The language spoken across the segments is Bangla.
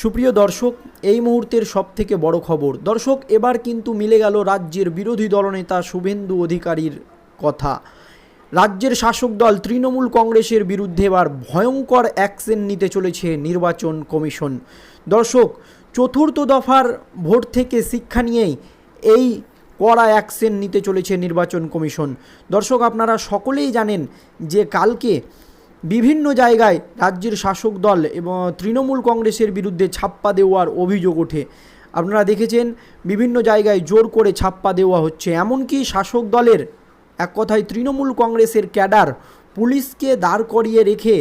সুপ্রিয় দর্শক, এই মুহূর্তের সবথেকে বড় খবর। দর্শক, এবার কিন্তু মিলে গেল রাজ্যের বিরোধী দলনেতা শুভেন্দু অধিকারীর কথা। রাজ্যের শাসক দল তৃণমূল কংগ্রেসের বিরুদ্ধে এবার ভয়ঙ্কর অ্যাকশন নিতে চলেছে নির্বাচন কমিশন। দর্শক, চতুর্থ দফার ভোট থেকে শিক্ষা নিয়েই এই কড়া অ্যাকশন নিতে চলেছে নির্বাচন কমিশন। দর্শক, আপনারা সকলেই জানেন যে কালকে বিভিন্ন জায়গায় রাজ্যের শাসক দল এবং তৃণমূল কংগ্রেসের বিরুদ্ধে ছাপ্পা দেওয়ার অভিযোগ ওঠে। আপনারা দেখেছেন, বিভিন্ন জায়গায় জোর করে ছাপ্পা দেওয়া হচ্ছে। এমনকি শাসক দলের এক কথায় তৃণমূল কংগ্রেসের ক্যাডার পুলিশকে দাঁড় করিয়ে রেখে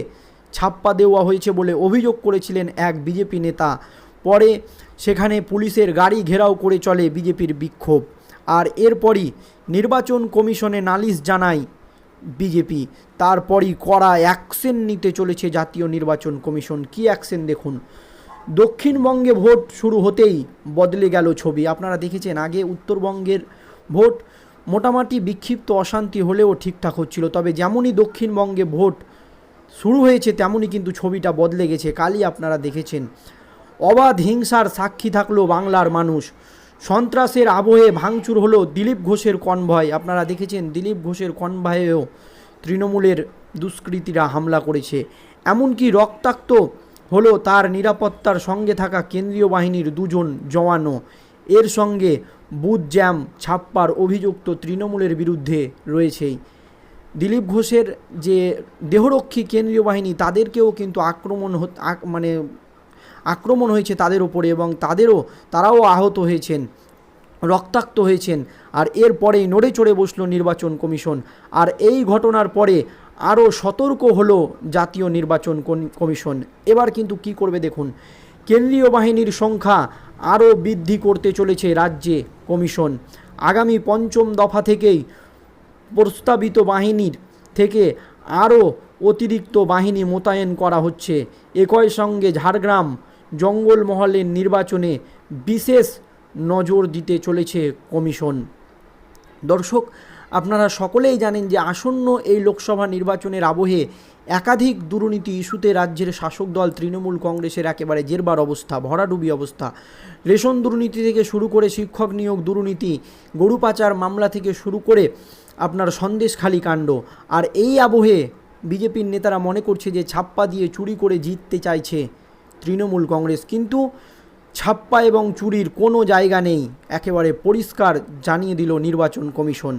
ছাপ্পা দেওয়া হয়েছে বলে অভিযোগ করেছিলেন এক বিজেপি নেতা। পরে সেখানে পুলিশের গাড়ি ঘেরাও করে চলে বিজেপির বিক্ষোভ। আর এরপরই নির্বাচন কমিশনে নালিশ জানায় বিজেপি। তারপরই কড়া অ্যাকশন নিতে চলেছে জাতীয় নির্বাচন কমিশন। কি অ্যাকশন দেখুন? দক্ষিণবঙ্গে ভোট শুরু হতেই বদলে গেল ছবি। আপনারা দেখেছেন, আগে উত্তরবঙ্গের ভোট মোটামুটি বিক্ষিপ্ত অশান্তি হলেও ঠিকঠাক হচ্ছিল। তবে যেমনই দক্ষিণবঙ্গে ভোট শুরু হয়েছে, তেমনই কিন্তু ছবিটা বদলে গেছে। কালই আপনারা দেখেছেন। অবাধ হিংসার সাক্ষী থাকল বাংলার মানুষ। সন্ত্রাসের আবহে ভাঙচুর হলো দিলীপ ঘোষের কনভয়। আপনারা দেখেছেন, দিলীপ ঘোষের কনভয়েও তৃণমূলের দুষ্কৃতীরা হামলা করেছে। এমনকি রক্তাক্ত হলো তার নিরাপত্তার সঙ্গে থাকা কেন্দ্রীয় বাহিনীর দুজন জওয়ানও। এর সঙ্গে বুথ জ্যাম ছাপ্পার অভিযুক্ত তৃণমূলের বিরুদ্ধে রয়েছেই। দিলীপ ঘোষের যে দেহরক্ষী কেন্দ্রীয় বাহিনী, তাদেরকেও কিন্তু আক্রমণ মানে আক্রমণ হয়েছে তাদের ওপরে এবং তাদেরও তারাও আহত হয়েছেন, রক্তাক্ত হয়েছেন। আর এরপরেই নড়ে চড়ে বসল নির্বাচন কমিশন। আর এই ঘটনার পরে আরও সতর্ক হলো জাতীয় নির্বাচন কমিশন। এবার কিন্তু কি করবে দেখুন, কেন্দ্রীয় বাহিনীর সংখ্যা আরও বৃদ্ধি করতে চলেছে রাজ্যে কমিশন। আগামী পঞ্চম দফা থেকেই প্রস্তাবিত বাহিনীর থেকে আরও অতিরিক্ত বাহিনী মোতায়েন করা হচ্ছে। একই সঙ্গে ঝাড়গ্রাম জঙ্গলমহলের নির্বাচনে বিশেষ নজর দিতে চলেছে কমিশন। দর্শক, আপনারা সকলেই জানেন যে আসন্ন এই লোকসভা নির্বাচনের আবহে একাধিক দুর্নীতি ইস্যুতে রাজ্যের শাসক দল তৃণমূল কংগ্রেসের একেবারে জেরবার অবস্থা, ভরাডুবি অবস্থা। রেশন দুর্নীতি থেকে শুরু করে শিক্ষক নিয়োগ দুর্নীতি, গরু পাচার মামলা থেকে শুরু করে আপনার সন্দেশখালী কাণ্ড। আর এই আবহে বিজেপির নেতারা মনে করছে যে ছাপ্পা দিয়ে চুরি করে জিততে চাইছে তৃণমূল কংগ্রেস, কিন্তু ছাপ্পা এবং চুরির কোনো জায়গা নেই। একেবারে পরিষ্কার জানিয়ে দিল নির্বাচন কমিশন।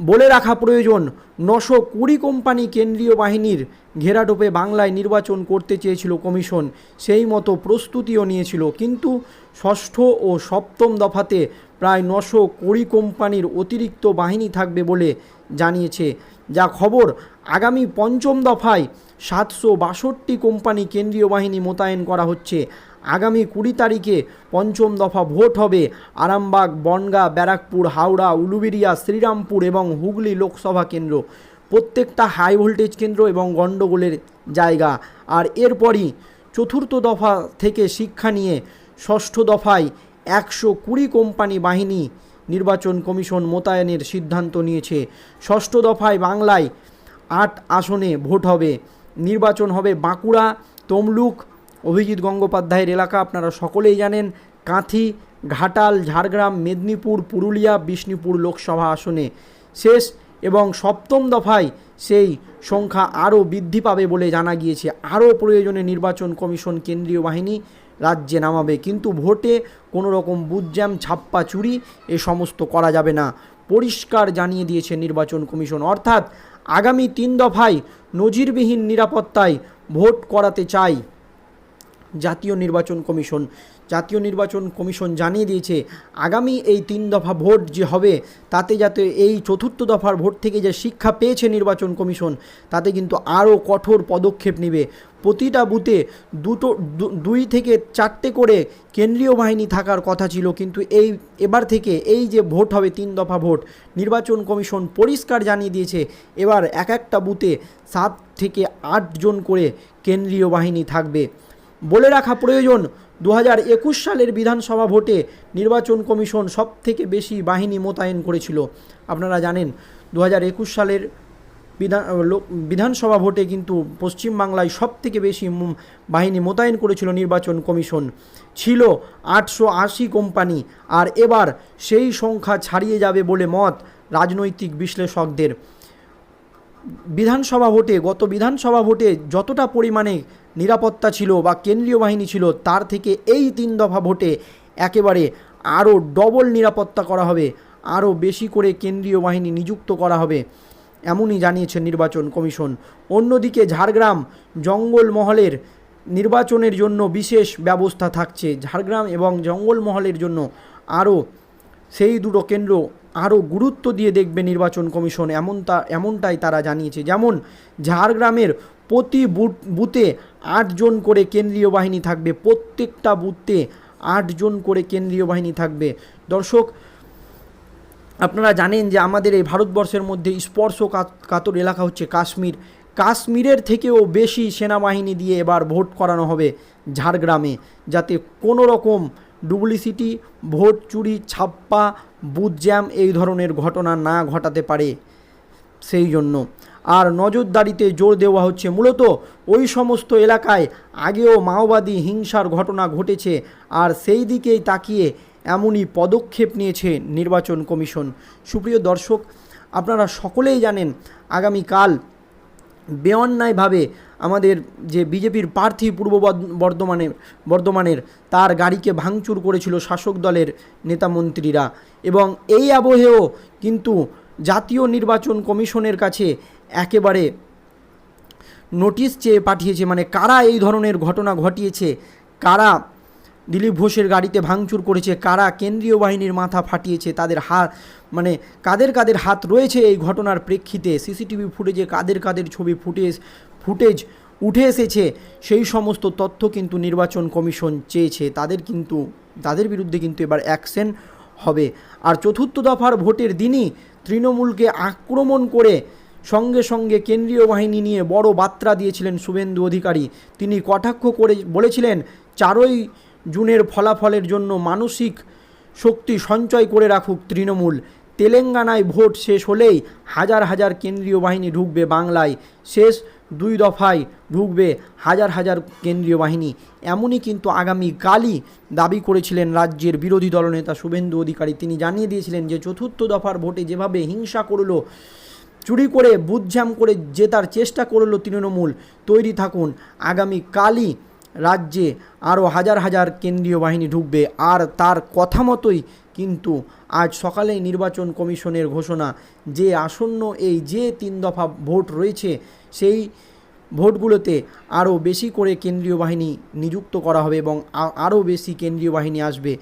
বলে রাখা প্রয়োজন। নশো কুড়ি কোম্পানি কেন্দ্রীয় বাহিনীর ঘেরাটোপে বাংলায় নির্বাচন করতে চেয়েছিল কমিশন। সেই মতো প্রস্তুতিও নিয়েছিল। কিন্তু ষষ্ঠ ও সপ্তম দফাতে প্রায় নশো কুড়ি কোম্পানির অতিরিক্ত বাহিনী থাকবে বলে জানিয়েছে। যা খবর, আগামী পঞ্চম দফায় সাতশো বাষট্টি কোম্পানি কেন্দ্রীয় বাহিনী মোতায়েন করা হচ্ছে। আগামী কুড়ি তারিখে পঞ্চম দফা ভোট হবে। আরামবাগ, বনগা, ব্যারাকপুর, হাওড়া, উলুবেড়িয়া, শ্রীরামপুর এবং হুগলি লোকসভা কেন্দ্র। প্রত্যেকটা হাই ভোল্টেজ কেন্দ্র এবং গণ্ডগোলের জায়গা। আর এরপরই চতুর্থ দফা থেকে শিক্ষা নিয়ে ষষ্ঠ দফায় একশো কুড়ি কোম্পানি বাহিনী নির্বাচন কমিশন মোতায়েনের সিদ্ধান্ত নিয়েছে। ষষ্ঠ দফায় বাংলায় আট আসনে ভোট হবে। নির্বাচন হবে বাঁকুড়া, তমলুক অভিজিৎ গঙ্গোপাধ্যায়ের এলাকা আপনারা সকলেই জানেন। কাঁথি, ঘাটাল, ঝাড়গ্রাম, মেদিনীপুর, পুরুলিয়া, বিষ্ণুপুর লোকসভা আসনে শেষ এবং সপ্তম দফায় সেই সংখ্যা আরও বৃদ্ধি পাবে বলে জানা গিয়েছে। আরও প্রয়োজনে নির্বাচন কমিশন কেন্দ্রীয় বাহিনী রাজ্যে নামাবে। কিন্তু ভোটে কোনো রকম বুথজ্যাম ছাপ্পা, চুরি এ সমস্ত করা যাবে না। পরিষ্কার জানিয়ে দিয়েছে নির্বাচন কমিশন। অর্থাৎ আগামী তিন দফায় নজিরবিহীন নিরাপত্তায় ভোট করাতে চায় জাতীয় নির্বাচন কমিশন। জাতীয় নির্বাচন কমিশন জানিয়ে দিয়েছে, আগামী এই তিন দফা ভোট যে হবে, তাতে যাতে এই চতুর্থ দফার ভোট থেকে যে শিক্ষা পেয়েছে নির্বাচন কমিশন, তাতে কিন্তু আরও কঠোর পদক্ষেপ নেবে। প্রতিটা বুথে দুটো দুই থেকে চারটে করে কেন্দ্রীয় বাহিনী থাকার কথা ছিল, কিন্তু এই, এবার থেকে এই যে ভোট হবে তিন দফা ভোট, নির্বাচন কমিশন পরিষ্কার জানিয়ে দিয়েছে, এবার এক একটা বুথে সাত থেকে আটজন করে কেন্দ্রীয় বাহিনী থাকবে। বলে রাখা প্রয়োজন। দু হাজার একুশ সালের বিধানসভা ভোটে নির্বাচন কমিশন সব থেকে বেশি বাহিনী মোতায়েন করেছিল। আপনারা জানেন দু হাজার একুশ সালের বিধান বিধানসভা ভোটে কিন্তু পশ্চিমবাংলায় সব থেকে বেশি বাহিনী মোতায়েন করেছিল নির্বাচন কমিশন। ছিল আটশো আশি কোম্পানি, আর এবার সেই সংখ্যা ছাড়িয়ে যাবে বলে মত রাজনৈতিক বিশ্লেষকদের। বিধানসভা ভোটে, গত বিধানসভা ভোটে যতটা পরিমাণে নিরাপত্তা ছিল বা কেন্দ্রীয় বাহিনী ছিল, তার থেকে এই তিন দফা ভোটে একেবারে আরও ডবল নিরাপত্তা করা হবে, আরও বেশি করে কেন্দ্রীয় বাহিনী নিযুক্ত করা হবে, এমনই জানিয়েছে নির্বাচন কমিশন। অন্যদিকে ঝাড়গ্রাম জঙ্গলমহলের নির্বাচনের জন্য বিশেষ ব্যবস্থা থাকছে। ঝাড়গ্রাম এবং জঙ্গলমহলের জন্য আরও সেই দুটো কেন্দ্র আরও গুরুত্ব দিয়ে দেখবে নির্বাচন কমিশন, এমনটা, এমনটাই তারা জানিয়েছে। যেমন ঝাড়গ্রামের প্রতি বুথ বুথে আটজন করে কেন্দ্রীয় বাহিনী থাকবে, প্রত্যেকটা বুথে আটজন করে কেন্দ্রীয় বাহিনী থাকবে। দর্শক, আপনারা জানেন যে আমাদের এই ভারতবর্ষের মধ্যে স্পর্শ কাতর এলাকা হচ্ছে কাশ্মীর। কাশ্মীরের থেকেও বেশি সেনাবাহিনী দিয়ে এবার ভোট করানো হবে ঝাড়গ্রামে, যাতে কোনো রকম ডুপ্লিসিটি ভোট চুরি, ছাপ্পা, বুথ জ্যাম এই ধরনের ঘটনা না ঘটাতে পারে সেই জন্য। আর নজরদারিতে জোর দেওয়া হচ্ছে মূলত ওই সমস্ত এলাকায়। আগেও মাওবাদী হিংসার ঘটনা ঘটেছে আর সেই দিকেই তাকিয়ে এমনই পদক্ষেপ নিয়েছে নির্বাচন কমিশন। সুপ্রিয় দর্শক, আপনারা সকলেই জানেন, আগামীকাল বেঅন্যায়ভাবে আমাদের যে বিজেপির প্রার্থী পূর্ব বর্ধমানে, বর্ধমানের, তার গাড়িকে ভাঙচুর করেছিল শাসক দলের নেতা মন্ত্রীরা। এবং এই আবহেও কিন্তু জাতীয় নির্বাচন কমিশনের কাছে একেবারে নোটিশ চেয়ে পাঠিয়েছে মানে কারা এই ধরনের ঘটনা ঘটিয়েছে, কারা দিলীপ ঘোষের গাড়িতে ভাঙচুর করেছে কারা? কেন্দ্রীয় বাহিনীর মাথা ফাটিয়েছে তাদের হাত মানে কাদের কাদের হাত রয়েছে এই ঘটনার প্রেক্ষিতে? সিসিটিভি ফুটেজে কাদের কাদের ছবি ফুটেজ ফুটেজ উঠে এসেছে? সেই সমস্ত তথ্য কিন্তু নির্বাচন কমিশন চেয়েছে। তাদের কিন্তু, তাদের বিরুদ্ধে কিন্তু এবার অ্যাকশন হবে। আর চতুর্থ দফার ভোটের দিনই তৃণমূলকে আক্রমণ করে সঙ্গে সঙ্গে কেন্দ্রীয় বাহিনী নিয়ে বড় বার্তা দিয়েছিলেন শুভেন্দু অধিকারী। তিনি কটাক্ষ করে বলেছিলেন, চারই জুনের ফলাফলের জন্য মানসিক শক্তি সঞ্চয় করে রাখুক তৃণমূল। তেলেঙ্গানায় ভোট শেষ হলেই হাজার হাজার কেন্দ্রীয় বাহিনী ঢুকবে বাংলায়। শেষ দুই দফায় ঢুকবে হাজার হাজার কেন্দ্রীয় বাহিনী। এমনই কিন্তু আগামী কালই দাবি করেছিলেন রাজ্যের বিরোধী দলনেতা শুভেন্দু অধিকারী। তিনি জানিয়ে দিয়েছিলেন যে চতুর্থ দফার ভোটে যেভাবে হিংসা করল, চুরি করে বুঝঝাম করে জেতার চেষ্টা করল তৃণমূল, তৈরি থাকুন। আগামী কালই রাজ্যে আরও হাজার হাজার কেন্দ্রীয় বাহিনী ঢুকবে। আর তার কথা মতোই কিন্তু আজ সকালেই নির্বাচন কমিশনের ঘোষণা যে আসন্ন এই যে তিন দফা ভোট রয়েছে, সেই ভোটগুলোতে আরও বেশি করে কেন্দ্রীয় বাহিনী নিযুক্ত করা হবে এবং আরও বেশি কেন্দ্রীয় বাহিনী আসবে।